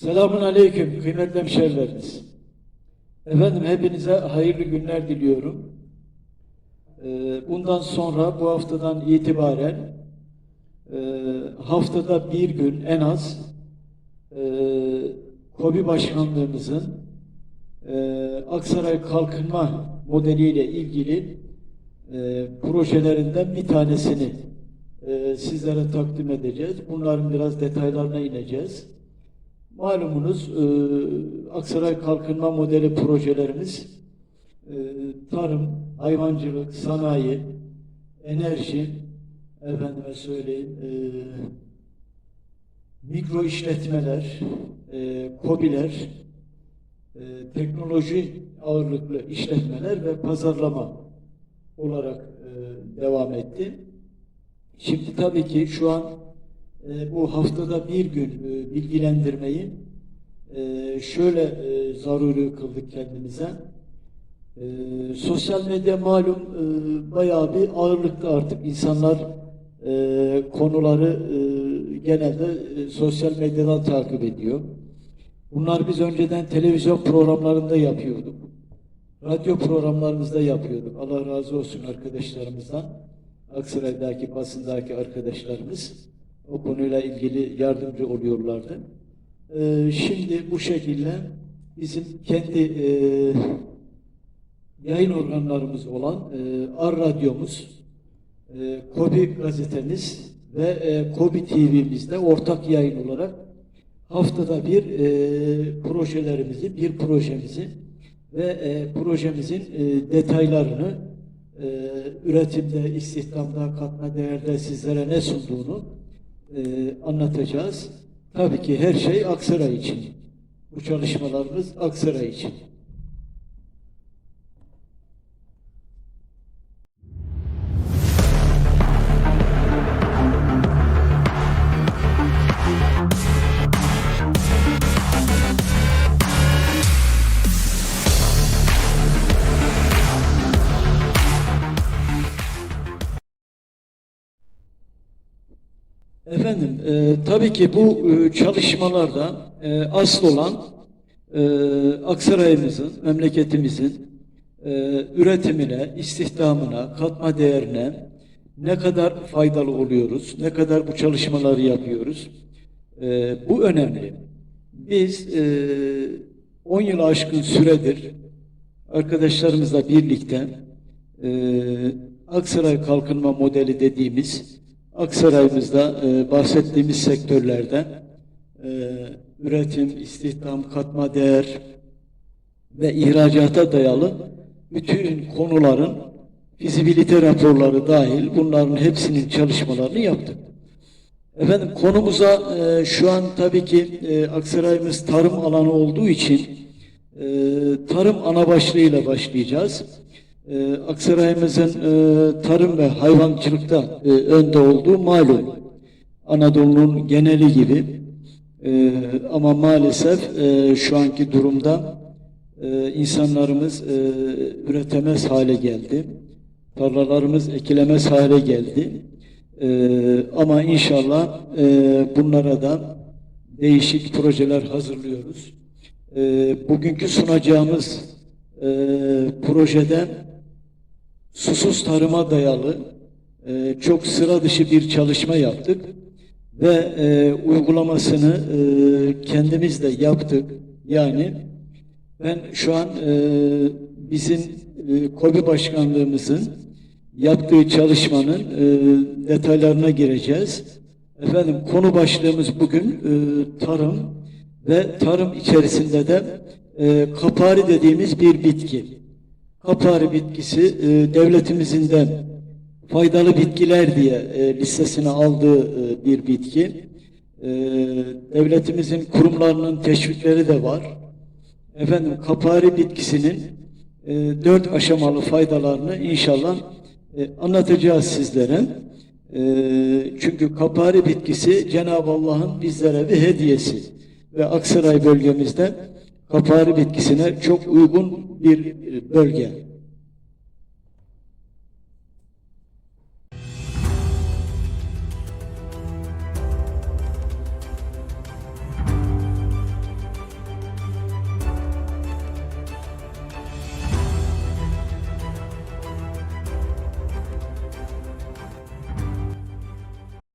Selamun Aleyküm kıymetli hemşehrilerimiz. Efendim hepinize hayırlı günler diliyorum. Ee, Bundan sonra bu haftadan itibaren e, haftada bir gün en az e, KOBİ Başkanlığımızın e, Aksaray Kalkınma modeliyle ilgili projelerinden bir tanesini sizlere takdim edeceğiz. Bunların biraz detaylarına ineceğiz. Malumunuz e, Aksaray Kalkınma Modeli projelerimiz e, tarım, hayvancılık, sanayi, enerji, efendime söyleyeyim, e, mikro işletmeler, e, kobiler, e, teknoloji ağırlıklı işletmeler ve pazarlama olarak e, devam etti. Şimdi tabii ki şu an e, bu haftada bir gün e, bilgilendirmeyi e, şöyle e, zaruri kıldık kendimize. E, sosyal medya malum e, bayağı bir ağırlıkta artık insanlar konuları genelde sosyal medyadan takip ediyor. Bunlar biz önceden televizyon programlarında yapıyorduk. Radyo programlarımızda yapıyorduk. Allah razı olsun arkadaşlarımızdan. Aksaray'daki basındaki arkadaşlarımız o konuyla ilgili yardımcı oluyorlardı. Ee, şimdi bu şekilde bizim kendi e, yayın organlarımız olan e, Ar Radyomuz, e, Kobi gazetemiz ve e, Kobi TV'mizde ortak yayın olarak haftada bir e, projelerimizi, bir projemizi ve e, projemizin e, detaylarını e, üretimde, istihdamda, katma değerde sizlere ne sunduğunu e, anlatacağız. Tabii ki her şey Aksaray için. Bu çalışmalarımız Aksaray için. Efendim, e, tabii ki bu e, çalışmalarda e, asıl olan e, Aksaray'ımızın, memleketimizin e, üretimine, istihdamına, katma değerine ne kadar faydalı oluyoruz, ne kadar bu çalışmaları yapıyoruz. E, bu önemli. Biz e, 10 yıl aşkın süredir arkadaşlarımızla birlikte e, Aksaray Kalkınma Modeli dediğimiz Aksaray'ımızda e, bahsettiğimiz sektörlerde e, üretim, istihdam, katma değer ve ihracata dayalı bütün konuların fizibilite raporları dahil bunların hepsinin çalışmalarını yaptık. Efendim konumuza e, şu an tabii ki e, Aksaray'ımız tarım alanı olduğu için e, tarım ana başlığıyla başlayacağız. E, Aksaray'ımızın e, tarım ve hayvancılıkta e, önde olduğu malum. Anadolu'nun geneli gibi. E, ama maalesef şu anki durumda insanlarımız üretemez hale geldi. Tarlalarımız ekilemez hale geldi. Ama inşallah bunlara da değişik projeler hazırlıyoruz. Bugünkü sunacağımız e, projede susuz tarıma dayalı e, çok sıra dışı bir çalışma yaptık ve e, uygulamasını e, kendimiz de yaptık. Yani ben şu an e, bizim e, KOBİ başkanlığımızın yaptığı çalışmanın e, detaylarına gireceğiz. Efendim konu başlığımız bugün e, tarım ve tarım içerisinde de e, kapari dediğimiz bir bitki. Kapari bitkisi e, devletimizin de faydalı bitkiler diye e, listesine aldığı e, bir bitki. E, devletimizin kurumlarının teşvikleri de var. Efendim kapari bitkisinin e, dört aşamalı faydalarını inşallah e, anlatacağız sizlere. E, çünkü kapari bitkisi Cenab-ı Allah'ın bizlere bir hediyesi ve Aksaray bölgemizde kapari bitkisine çok uygun bir e, bölge.